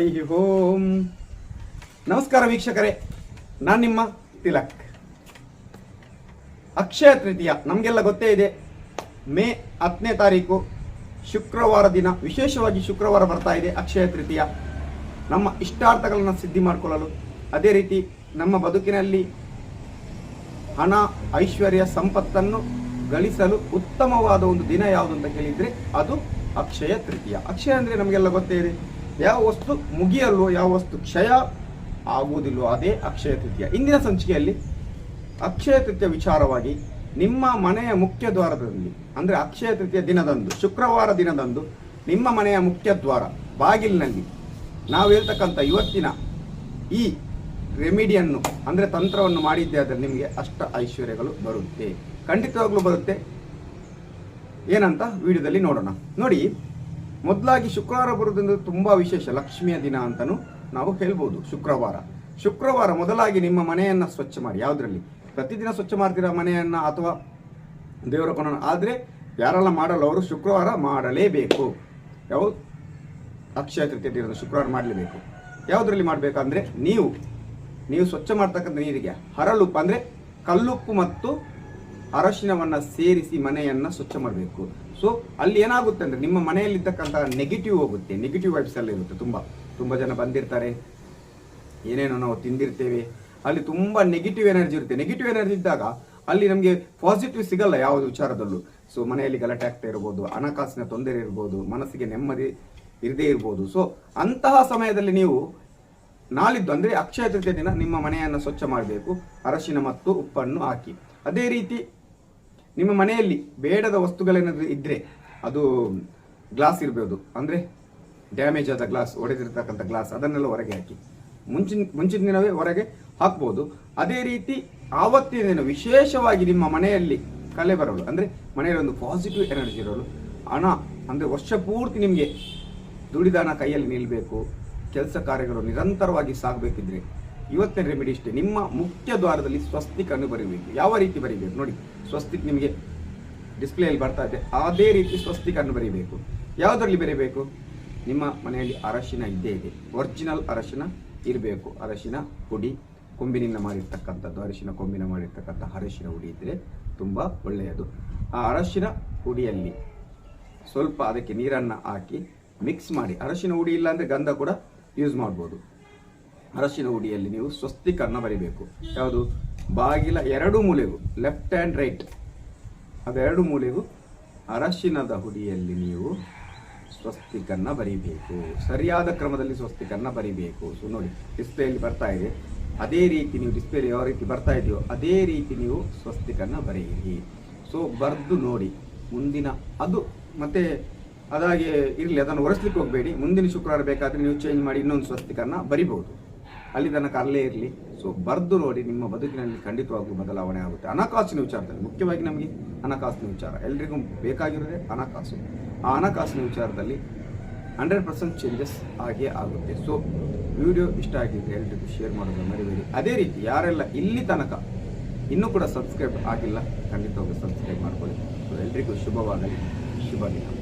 ಹರಿ ಓಂ. ನಮಸ್ಕಾರ ವೀಕ್ಷಕರೇ, ನಾನು ನಿಮ್ಮ ತಿಲಕ್. ಅಕ್ಷಯ ತೃತೀಯ, ನಮಗೆಲ್ಲ ಗೊತ್ತೇ ಇದೆ. ಮೇ ಹತ್ತನೇ ತಾರೀಕು ಶುಕ್ರವಾರ ದಿನ, ವಿಶೇಷವಾಗಿ ಶುಕ್ರವಾರ ಬರ್ತಾ ಇದೆ ಅಕ್ಷಯ ತೃತೀಯ. ನಮ್ಮ ಇಷ್ಟಾರ್ಥಗಳನ್ನು ಸಿದ್ಧಿ ಮಾಡಿಕೊಳ್ಳಲು, ಅದೇ ರೀತಿ ನಮ್ಮ ಬದುಕಿನಲ್ಲಿ ಹಣ, ಐಶ್ವರ್ಯ, ಸಂಪತ್ತನ್ನು ಗಳಿಸಲು ಉತ್ತಮವಾದ ಒಂದು ದಿನ ಯಾವುದು ಅಂತ ಕೇಳಿದ್ರೆ ಅದು ಅಕ್ಷಯ ತೃತೀಯ. ಅಕ್ಷಯ ಅಂದ್ರೆ ನಮಗೆಲ್ಲ ಗೊತ್ತೇ ಇದೆ. ಯಾವ ವಸ್ತು ಮುಗಿಯಲ್ವೋ ಯಾವ ವಸ್ತು ಕ್ಷಯ ಆಗುವುದಿಲ್ಲೋ ಅದೇ ಅಕ್ಷಯ ತೃತೀಯ. ಇಂದಿನ ಸಂಚಿಕೆಯಲ್ಲಿ ಅಕ್ಷಯ ತೃತೀಯ ವಿಚಾರವಾಗಿ ನಿಮ್ಮ ಮನೆಯ ಮುಖ್ಯ ದ್ವಾರದಲ್ಲಿ, ಅಂದರೆ ಅಕ್ಷಯ ತೃತೀಯ ದಿನದಂದು, ಶುಕ್ರವಾರ ದಿನದಂದು ನಿಮ್ಮ ಮನೆಯ ಮುಖ್ಯ ದ್ವಾರ, ಬಾಗಿಲಿನಲ್ಲಿ ನಾವು ಹೇಳ್ತಕ್ಕಂಥ ಇವತ್ತಿನ ಈ ರೆಮಿಡಿಯನ್ನು, ಅಂದರೆ ತಂತ್ರವನ್ನು ಮಾಡಿದ್ದೆ ಆದರೆ ನಿಮಗೆ ಅಷ್ಟ ಐಶ್ವರ್ಯಗಳು ಬರುತ್ತೆ. ಖಂಡಿತವಾಗ್ಲೂ ಬರುತ್ತೆ. ಏನಂತ ವಿಡಿಯೋದಲ್ಲಿ ನೋಡೋಣ. ನೋಡಿ ಮೊದಲಾಗಿ ಶುಕ್ರವಾರ ಬರುವುದಂದ್ರೆ ತುಂಬಾ ವಿಶೇಷ. ಲಕ್ಷ್ಮಿಯ ದಿನ ಅಂತಲೂ ನಾವು ಹೇಳ್ಬೋದು ಶುಕ್ರವಾರ. ಶುಕ್ರವಾರ ಮೊದಲಾಗಿ ನಿಮ್ಮ ಮನೆಯನ್ನ ಸ್ವಚ್ಛ ಮಾಡಿ. ಯಾವುದರಲ್ಲಿ? ಪ್ರತಿದಿನ ಸ್ವಚ್ಛ ಮಾಡ್ತೀರಾ ಮನೆಯನ್ನ ಅಥವಾ ದೇವರ ಕೊನ ಆದರೆ ಯಾರೆಲ್ಲ ಮಾಡಲ್ಲ, ಅವರು ಶುಕ್ರವಾರ ಮಾಡಲೇಬೇಕು. ಯಾವ ಅಕ್ಷಯ ತೃತೀಯ ಶುಕ್ರವಾರ ಮಾಡಲೇಬೇಕು. ಯಾವುದರಲ್ಲಿ ಮಾಡಬೇಕಂದ್ರೆ ನೀವು. ನೀವು ಸ್ವಚ್ಛ ಮಾಡ್ತಕ್ಕಂಥ ನೀರಿಗೆ ಹರಳುಪ್ಪು ಅಂದ್ರೆ ಕಲ್ಲುಪ್ಪು ಮತ್ತು ಅರಶಿನವನ್ನ ಸೇರಿಸಿ ಮನೆಯನ್ನ ಸ್ವಚ್ಛ ಮಾಡಬೇಕು. ಸೊ ಅಲ್ಲಿ ಏನಾಗುತ್ತೆ ಅಂದ್ರೆ ನಿಮ್ಮ ಮನೆಯಲ್ಲಿದ್ದಕ್ಕಂಥ ನೆಗೆಟಿವ್ ಹೋಗುತ್ತೆ. ನೆಗೆಟಿವ್ ವೈಬ್ಸ್ ಎಲ್ಲ ಇರುತ್ತೆ ತುಂಬಾ. ತುಂಬಾ ಜನ ಬಂದಿರ್ತಾರೆ. ಏನೇನೋ ನಾವು ತಿಂದಿರ್ತೇವೆ. ಅಲ್ಲಿ ತುಂಬಾ ನೆಗೆಟಿವ್ ಎನರ್ಜಿ ಇರುತ್ತೆ. ನೆಗೆಟಿವ್ ಎನರ್ಜಿ ಇದ್ದಾಗ ಅಲ್ಲಿ ನಮಗೆ ಪಾಸಿಟಿವ್ ಸಿಗಲ್ಲ ಯಾವುದು ವಿಚಾರದಲ್ಲೂ. ಸೊ ಮನೆಯಲ್ಲಿ ಗಲಾಟೆ ಆಗ್ತಾ ಇರ್ಬೋದು, ಹಣಕಾಸಿನ ತೊಂದರೆ ಇರ್ಬೋದು, ಮನಸ್ಸಿಗೆ ನೆಮ್ಮದಿ ಇರದೇ ಇರ್ಬೋದು. ಸೊ ಅಂತಹ ಸಮಯದಲ್ಲಿ ನೀವು ನಾಳಿದ್ದು ಅಂದರೆ ಅಕ್ಷಯ ತೃತೀಯ ದಿನ ನಿಮ್ಮ ಮನೆಯನ್ನು ಸ್ವಚ್ಛ ಮಾಡಬೇಕು. ಅರಶಿನ ಮತ್ತು ಉಪ್ಪನ್ನು ಹಾಕಿ. ಅದೇ ರೀತಿ ನಿಮ್ಮ ಮನೆಯಲ್ಲಿ ಬೇಡದ ವಸ್ತುಗಳೇನಾದರೂ ಇದ್ದರೆ ಅದು ಗ್ಲಾಸ್ ಇರ್ಬೋದು. ಅಂದ್ರೆ ಡ್ಯಾಮೇಜ್ ಆದ ಗ್ಲಾಸ್, ಒಡೆದಿರ್ತಕ್ಕಂಥ ಗ್ಲಾಸ್, ಅದನ್ನೆಲ್ಲ ಹೊರಗೆ ಹಾಕಿ. ಮುಂಚಿನ ಮುಂಚಿನ ದಿನವೇ ಹೊರಗೆ ಹಾಕ್ಬೋದು. ಅದೇ ರೀತಿ ಆವತ್ತಿನ ದಿನ ವಿಶೇಷವಾಗಿ ನಿಮ್ಮ ಮನೆಯಲ್ಲಿ ಕಲೆ ಬರಲು ಅಂದ್ರೆ ಮನೆಯಲ್ಲಿ ಒಂದು ಪಾಸಿಟಿವ್ ಎನರ್ಜಿ ಇರಲು ಹಣ, ಅಂದ್ರೆ ವರ್ಷ ಪೂರ್ತಿ ನಿಮಗೆ ದುಡಿದಾನ ಕೈಯಲ್ಲಿ ನಿಲ್ಲಬೇಕು ಕೆಲಸ ಕಾರ್ಯಗಳು ನಿರಂತರವಾಗಿ ಸಾಗಬೇಕಿದ್ರೆ ಇವತ್ತಿನ ರೆಮಿಡಿ ಇಷ್ಟೇ. ನಿಮ್ಮ ಮುಖ್ಯ ದ್ವಾರದಲ್ಲಿ ಸ್ವಸ್ತಿಕನ್ನು ಬರೀಬೇಕು. ಯಾವ ರೀತಿ ಬರೀಬೇಕು? ನೋಡಿ, ಸ್ವಸ್ತಿಕ್ ನಿಮಗೆ ಡಿಸ್ಪ್ಲೇಯಲ್ಲಿ ಬರ್ತಾ ಇದೆ. ಅದೇ ರೀತಿ ಸ್ವಸ್ತಿಕ್ ಅನ್ನು ಬರೀಬೇಕು. ಯಾವುದರಲ್ಲಿ ಬರೀಬೇಕು? ನಿಮ್ಮ ಮನೆಯಲ್ಲಿ ಅರಶಿನ ಇದ್ದೇ ಇದೆ. ಒರಿಜಿನಲ್ ಅರಶಿನ ಇರಬೇಕು. ಅರಶಿನ ಹುಡಿ ಕೊಂಬಿನಿಂದ ಮಾಡಿರ್ತಕ್ಕಂಥದ್ದು. ಅರಶಿನ, ಕೊಂಬಿನ ಮಾಡಿರ್ತಕ್ಕಂಥ ಅರಶಿನ ಹುಡಿ ಇದ್ರೆ ತುಂಬಾ ಒಳ್ಳೆಯದು. ಆ ಅರಶಿನ ಹುಡಿಯಲ್ಲಿ ಸ್ವಲ್ಪ ಅದಕ್ಕೆ ನೀರನ್ನು ಹಾಕಿ ಮಿಕ್ಸ್ ಮಾಡಿ. ಅರಶಿನ ಹುಡಿ ಇಲ್ಲ ಅಂದ್ರೆ ಗಂಧ ಕೂಡ ಯೂಸ್ ಮಾಡ್ಬೋದು. ಅರಶಿನ ಹುಡಿಯಲ್ಲಿ ನೀವು ಸ್ವಸ್ತಿಕನ್ನು ಬರಿಬೇಕು. ಯಾವುದು? ಬಾಗಿಲ ಎರಡು ಮೂಲೆಗೂ ಲೆಫ್ಟ್ ಆ್ಯಂಡ್ ರೈಟ್ ಅದೆರಡು ಮೂಲೆಗೂ ಅರಶಿನದ ಹುಡಿಯಲ್ಲಿ ನೀವು ಸ್ವಸ್ತಿಕನ್ನ ಬರಿಬೇಕು. ಸರಿಯಾದ ಕ್ರಮದಲ್ಲಿ ಸ್ವಸ್ತಿಕನ್ನ ಬರಿಬೇಕು. ಸೊ ನೋಡಿ ಡಿಸ್ಪ್ಲೇಯಲ್ಲಿ ಬರ್ತಾ ಇದೆ. ಅದೇ ರೀತಿ ನೀವು ಡಿಸ್ಪ್ಲೇಲಿ ಯಾವ ರೀತಿ ಬರ್ತಾ ಇದೆಯೋ ಅದೇ ರೀತಿ ನೀವು ಸ್ವಸ್ತಿಕನ್ನ ಬರೆಯಿರಿ ಸೊ ಬರೆದು ನೋಡಿ. ಮುಂದಿನ, ಅದು ಮತ್ತೆ ಅದಾಗೆ ಇರಲಿ, ಅದನ್ನು ಒರೆಸ್ಲಿಕ್ಕೆ ಹೋಗಬೇಡಿ. ಮುಂದಿನ ಶುಕ್ರವಾರ ಬೇಕಾದರೆ ನೀವು ಚೇಂಜ್ ಮಾಡಿ ಇನ್ನೊಂದು ಸ್ವಸ್ತಿಕನ್ನ ಬರಿಬಹುದು. ಅಲ್ಲಿ ತನಕ ಅಲ್ಲೇ ಇರಲಿ. ಸೊ ಬರೆದು ನೋಡಿ ನಿಮ್ಮ ಬದುಕಿನಲ್ಲಿ ಖಂಡಿತವಾಗ್ಲೂ ಬದಲಾವಣೆ ಆಗುತ್ತೆ. ಹಣಕಾಸಿನ ವಿಚಾರದಲ್ಲಿ, ಮುಖ್ಯವಾಗಿ ನಮಗೆ ಹಣಕಾಸಿನ ವಿಚಾರ. ಎಲ್ರಿಗೂ ಬೇಕಾಗಿರೋದೇ ಹಣಕಾಸು. ಆ ಹಣಕಾಸಿನ ವಿಚಾರದಲ್ಲಿ ಹಂಡ್ರೆಡ್ ಪರ್ಸೆಂಟ್ ಚೇಂಜಸ್ ಹಾಗೆ ಆಗುತ್ತೆ. ಸೊ ವಿಡಿಯೋ ಇಷ್ಟ ಆಗಿದ್ರೆ ಎಲ್ರಿಗೂ ಶೇರ್ ಮಾಡೋದು ಮರಿಬೇಡಿ. ಅದೇ ರೀತಿ ಯಾರೆಲ್ಲ ಇಲ್ಲಿ ತನಕ ಇನ್ನೂ ಕೂಡ ಸಬ್ಸ್ಕ್ರೈಬ್ ಆಗಿಲ್ಲ, ಖಂಡಿತವಾಗ್ಲೂ ಸಬ್ಸ್ಕ್ರೈಬ್ ಮಾಡ್ಕೊಳ್ಳಿ. ಸೊ ಎಲ್ರಿಗೂ ಶುಭವಾಗಲಿ. ಶುಭ ದಿನ